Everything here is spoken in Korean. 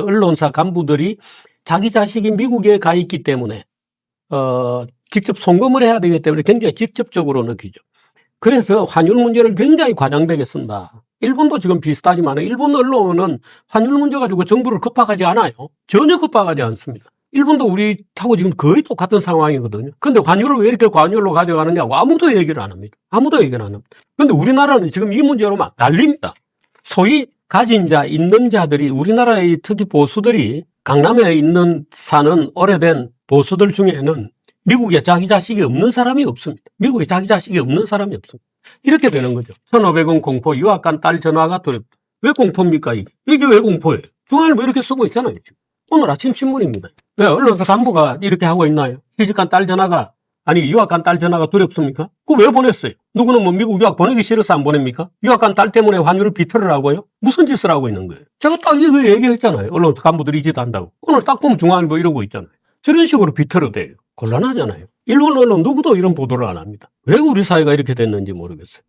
언론사 간부들이 자기 자식이 미국에 가 있기 때문에 어, 직접 송금을 해야 되기 때문에 굉장히 직접적으로 느끼죠. 그래서 환율 문제를 굉장히 과장되게 쓴다. 일본도 지금 비슷하지만 일본 언론은 환율 문제 가지고 정부를 급박하지 않아요. 전혀 급박하지 않습니다. 일본도 우리하고 지금 거의 똑같은 상황이거든요. 근데 환율을 왜 이렇게 관율로 가져가느냐고 아무도 얘기를 안 합니다. 아무도 얘기를 안 합니다. 근데 우리나라는 지금 이 문제로 막 난립니다. 소위 가진 자, 있는 자들이 우리나라의 특히 보수들이 강남에 있는 사는 오래된 보수들 중에는 미국에 자기 자식이 없는 사람이 없습니다. 미국에 자기 자식이 없는 사람이 없습니다. 이렇게 되는 거죠. 1,500원 공포, 유학 간 딸 전화가 두렵다. 왜 공포입니까, 이게? 이게 왜 공포예요? 중앙일보 이렇게 쓰고 있잖아요. 오늘 아침 신문입니다. 왜 언론사 간부가 이렇게 하고 있나요? 시집간 딸 전화가, 아니, 유학 간 딸 전화가 두렵습니까? 그거 왜 보냈어요? 누구는 뭐 미국 유학 보내기 싫어서 안 보냅니까? 유학 간 딸 때문에 환율을 비틀을 하고요? 무슨 짓을 하고 있는 거예요? 제가 딱 이거 얘기했잖아요. 언론사 간부들이 이 짓 한다고. 오늘 딱 보면 중앙일보 이러고 있잖아요. 저런 식으로 비틀어 대요. 곤란하잖아요. 일본 언론 누구도 이런 보도를 안 합니다. 왜 우리 사회가 이렇게 됐는지 모르겠어요.